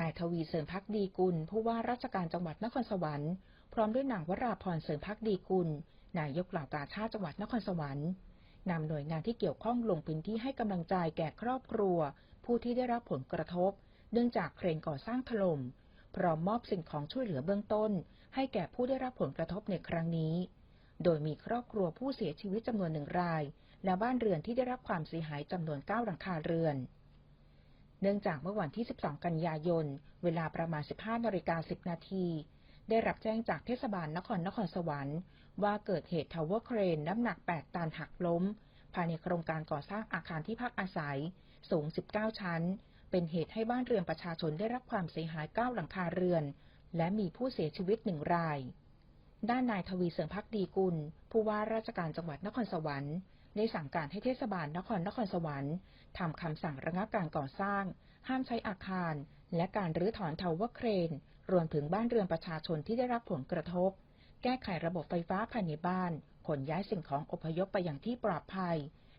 นายทวีเสริมพักดีกุล ผู้ว่าราชการจังหวัดนครสวรรค์ พร้อมด้วยนางวราพรเสริมพักดีกุล นายกเหล่ากาชาติจังหวัดนครสวรรค์นำหน่วยงานที่เกี่ยวข้องลงพื้นที่ให้กำลังใจแก่ครอบครัว ผู้ที่ได้รับผลกระทบ เนื่องจากเครนก่อสร้างถล่มพร้อมมอบสิ่งของช่วยเหลือเบื้องต้น ให้แก่ผู้ได้รับผลกระทบในครั้งนี้ โดยมีครอบครัวผู้เสียชีวิตจำนวนหนึ่งราย และบ้านเรือนที่ได้รับความเสียหายจำนวน9หลังคาเรือน เนื่องจากเมื่อวันที่ 12 กันยายน เวลาประมาณ 15นาฬิกา10 นาที ได้รับแจ้งจากเทศบาลนครนครสวรรค์ ว่าเกิดเหตุทาวเวอร์เครนน้ำหนัก 8 ตันหักล้ม ภายในโครงการก่อสร้างอาคารที่พักอาศัย สูง 19 ชั้น เป็นเหตุให้บ้านเรือนประชาชนได้รับความเสียหาย 9 หลังคาเรือน และมีผู้เสียชีวิตหนึ่งราย ด้านนายทวีเสริมพักดีกุล ผู้ว่าราชการจังหวัดนครสวรรค์ ได้สั่งการให้เทศบาลนครนครสวรรค์ทำคำสั่งระงับการก่อสร้าง ห้ามใช้อาคาร และการรื้อถอนทาวเวอร์เครน รวมถึงบ้านเรือนประชาชนที่ได้รับผลกระทบ แก้ไขระบบไฟฟ้าภายในบ้านขนย้ายสิ่งของอพยพไปยังที่ปลอดภัย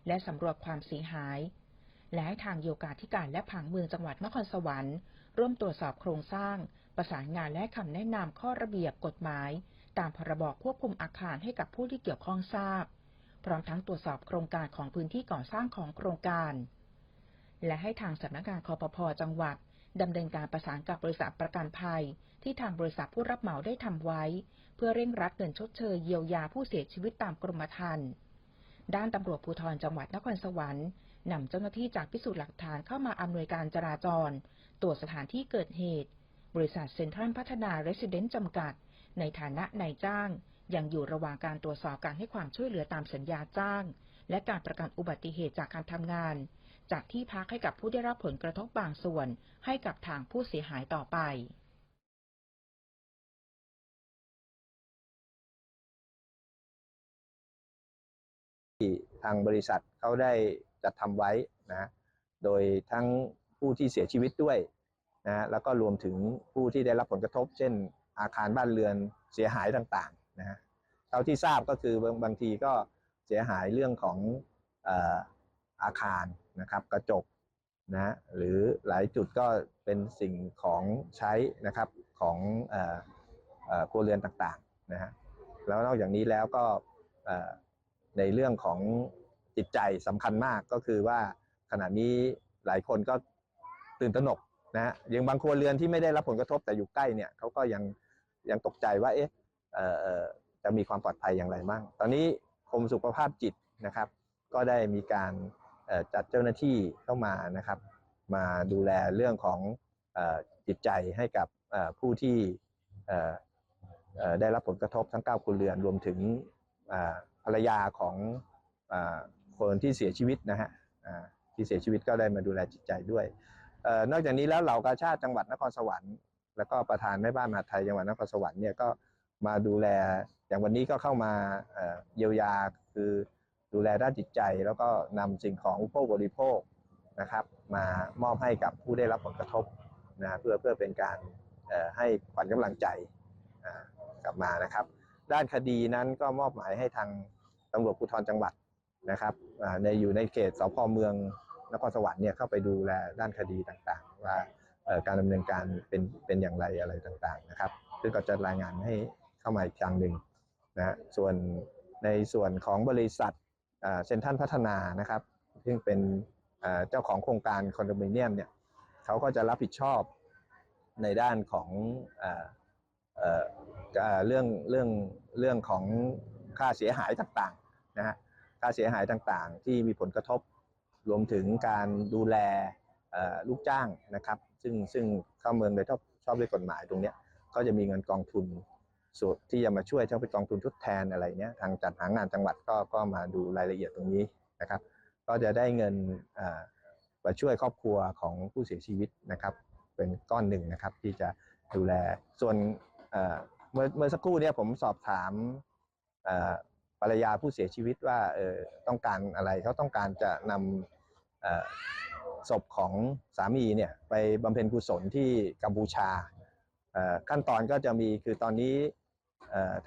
และสำรวจความเสียหาย และทางโยกาธิการและผังเมืองจังหวัดนครสวรรค์ ร่วมตรวจสอบโครงสร้าง ประสานงานและคำแนะนำข้อระเบียบกฎหมาย ตามพรบควบคุมอาคารให้กับผู้ที่เกี่ยวข้องทราบ พร้อมทั้งตรวจสอบโครงการของพื้นที่ก่อสร้างของโครงการ และให้ทางสำนักงานคอปพจังหวัดดำเนินการประสานกับบริษัทประกันภัย ที่ทางบริษัทผู้รับเหมาได้ทำไว้ เพื่อเร่งรัดเงินชดเชยเยียวยาผู้เสียชีวิตตามกรมธรรม์ด้านตำรวจภูธรจังหวัดนครสวรรค์นำเจ้าหน้าที่จากพิสูจน์หลักฐานเข้ามาอำนวยการจราจร ตรวจสถานที่เกิดเหตุ บริษัทเซ็นทรัลพัฒนาเรสซิเดนต์จำกัด ในฐานะนายจ้าง ยังอยู่ระหว่างการตรวจสอบการให้ความช่วยเหลือตามสัญญาจ้าง และการประกันอุบัติเหตุจากการทำงาน จากที่พักให้กับผู้ได้รับผลกระทบบางส่วน ให้กับทางผู้เสียหายต่อไปทางบริษัทเขาได้จัดทำไว้นะโดยทั้งผู้ที่เสียชีวิตด้วยนะแล้วก็รวมถึงผู้ที่ได้รับผลกระทบ เช่น อาคารบ้านเรือนเสียหายต่าง นะฮะเท่าที่ทราบก็คือบางบางทีก็เสียหายเรื่องของออาคารนะครับกระจกนะหรือหลายจุดก็เป็นสิ่งของใช้นะครับของครัวเรือนต่างๆนะฮะแล้วนอกจากนี้แล้วก็ในเรื่องของจิตใจสำคัญมากก็คือว่าขณะนี้หลายคนก็ตื่นตระหนกนะฮะยังบางครัวเรือนที่ไม่ได้รับผลกระทบแต่อยู่ใกล้เนี่ยเขาก็ยังยังตกใจว่าเอ๊ะ จะมีความปลอดภัยอย่างไรบ้าง ตอนนี้กรมสุขภาพจิตนะครับ ก็ได้มีการจัดเจ้าหน้าที่เข้ามานะครับ มาดูแลเรื่องของอจิตใจให้กับผู้ที่ได้รับผลกระทบทั้ง 9ครัวเรือนรวมถึงภรรยาของอคนที่เสียชีวิตนะฮะที่เสียชีวิตก็ได้มาดูแลจิตใจด้วยอนอกจากนี้แล้วเหล่ากาชาติจังหวัดนครสวรรค์แล้วก็ประธานแม่บ้านมหาไทยจังหวัดนครสวรรค์เนี่ยก็ มาดูแล อย่างวันนี้ก็เข้ามาเยียวยาคือดูแลด้านจิตใจ แล้วก็นำสิ่งของอุปโภคบริโภคนะครับ มามอบให้กับผู้ได้รับผลกระทบนะเพื่อเพื่อเป็นการให้ขวัญกำลังใจกลับมานะครับ ด้านคดีนั้นก็มอบหมายให้ทางตำรวจภูธรจังหวัดนะครับในอยู่ในเขตสพเมืองนครสวรรค์เนี่ยเข้าไปดูแลด้านคดีต่างๆ ว่าการดำเนินการเป็นเป็นอย่างไรอะไรต่างๆนะครับซึ่งก็จะรายงานให้ เข้ามาอีกครั้งหนึ่งนะฮะส่วนในส่วนของบริษัทเซ็นทรัลพัฒนานะครับซึ่งเป็นเจ้าของโครงการคอนโดมิเนียมเนี่ยเขาก็จะรับผิดชอบในด้านของเออเออเรื่องเรื่องเรื่องของค่าเสียหายต่างๆนะฮะค่าเสียหายต่างๆ ที่มีผลกระทบรวมถึงการดูแลลูกจ้างนะครับ ซึ่งซึ่งเข้าเมืองโดยชอบชอบด้วยกฎหมายตรงนี้ก็จะมีเงินกองทุน ส่วนที่จะมาช่วยทั้งเป็นกองทุนทดแทนอะไรเนี้ยทางจัดหางานจังหวัดก็ก็มาดูรายละเอียดตรงนี้นะครับ ก็จะได้เงินมาช่วยครอบครัวของผู้เสียชีวิตนะครับ เป็นก้อนหนึ่งนะครับที่จะดูแลส่วนเมื่อเมื่อสักครู่เนี่ยผมสอบถามภรรยาผู้เสียชีวิตว่าเออต้องการอะไรเขาต้องการจะนำศพของสามีเนี่ยไปบำเพ็ญกุศลที่กัมพูชาขั้นตอนก็จะมีคือตอนนี้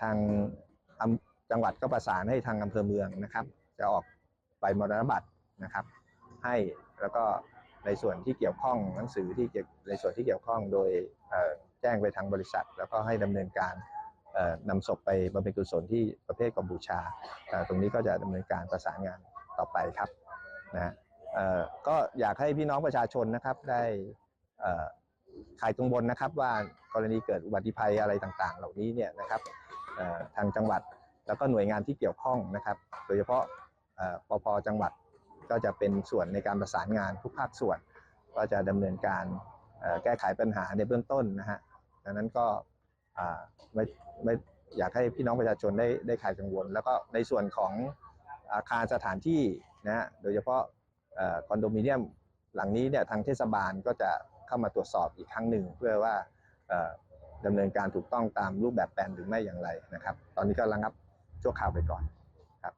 ทางจังหวัดก็ประสานให้ทางอำเภอเมืองนะครับ จะออกใบมรณบัตรนะครับ ให้แล้วก็ในส่วนที่เกี่ยวข้องหนังสือที่เกี่ยวในส่วนที่เกี่ยวข้องโดยแจ้งไปทางบริษัท แล้วก็ให้ดำเนินการเอ่อนำศพไปบำเพ็ญกุศลที่ประเทศกัมพูชา ตรงนี้ก็จะดำเนินการประสานงานต่อไปครับนะก็อยากให้พี่น้องประชาชนนะครับได้ เอ่อคลายกังวลนะครับ ว่ากรณีเกิดอุบัติภัยอะไรต่างๆ เหล่านี้เนี่ยนะครับทางจังหวัดแล้วก็หน่วยงานที่เกี่ยวข้องนะครับ โดยเฉพาะเอ่อปจังหวัดก็จะเป็นส่วนในการประสานงานทุกภาคส่วน ก็จะดำเนินการแก้ไขปัญหาในเบื้องต้นนะฮะดังนั้นก็ไม่ไม่อยากให้พี่น้องประชาชนได้ได้คลายกังวล แล้วก็ในส่วนของอาคารสถานที่นะฮะโดยเฉพาะคอนโดมิเนียมหลังนี้เนี่ยทางเทศบาลก็จะ เข้ามาตรวจสอบอีกครั้งหนึ่งเพื่อว่าดำเนินการถูกต้องตามรูปแบบแปลนหรือไม่อย่างไรนะครับ ตอนนี้ก็ระงับชั่วคราวไปก่อนครับ